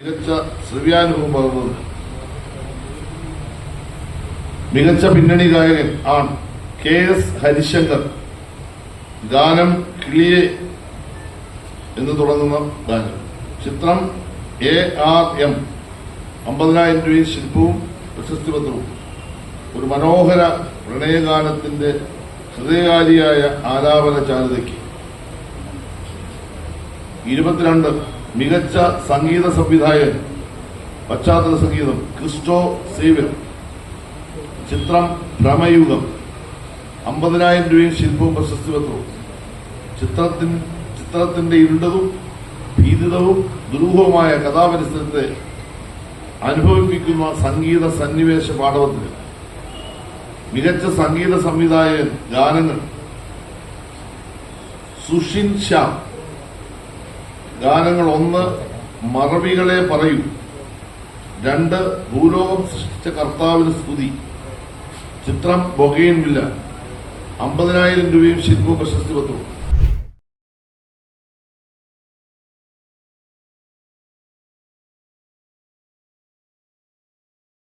മികച്ച ശ്രവ്യാനുഭവം മികച്ച പിന്നണി ഗായകൻ ആണ് കെ എസ് ഹരിശങ്കർ. ഗാനം കിളിയെ എന്ന് തുടങ്ങുന്ന ഗാനം. ചിത്രം എ ആർ എം. അമ്പതിനായിരം രൂപയും ശില്പവും പ്രശസ്തി പത്രവും. ഒരു മനോഹര പ്രണയഗാനത്തിന്റെ ഹൃദയകാരിയായ ആലാപന ചാരുതയ്ക്ക് ഇരുപത്തിരണ്ട് മികച്ച സംഗീത സംവിധായകൻ പശ്ചാത്തല സംഗീതം ക്രിസ്റ്റോ സേവ്യർ ചിത്രം ഭ്രമയുഗം അമ്പതിനായിരം രൂപയും ശില്പവും പ്രശസ്തി പത്രവും. ചിത്രത്തിൻ ചിത്രത്തിന്റെ ഇരുണ്ടതും ഭീതിതവും ദുരൂഹവുമായ കഥാപരിസരത്തെ അനുഭവിപ്പിക്കുന്ന സംഗീത സന്നിവേശ പാഠവത്തിന് മികച്ച സംഗീത സംവിധായകൻ ഗാനങ്ങൾ. സുഷിൻ ശ്യാം. ഗാനങ്ങൾ ഒന്ന് മറവികളെ പറയൂ. രണ്ട് ഭൂലോകം സൃഷ്ടിച്ച കർത്താവിന് സ്തുതി. ചിത്രം ബൊഗെയിൻ വില്ല. അമ്പതിനായിരം രൂപയും ശില്പവും പ്രശസ്തി പത്രവും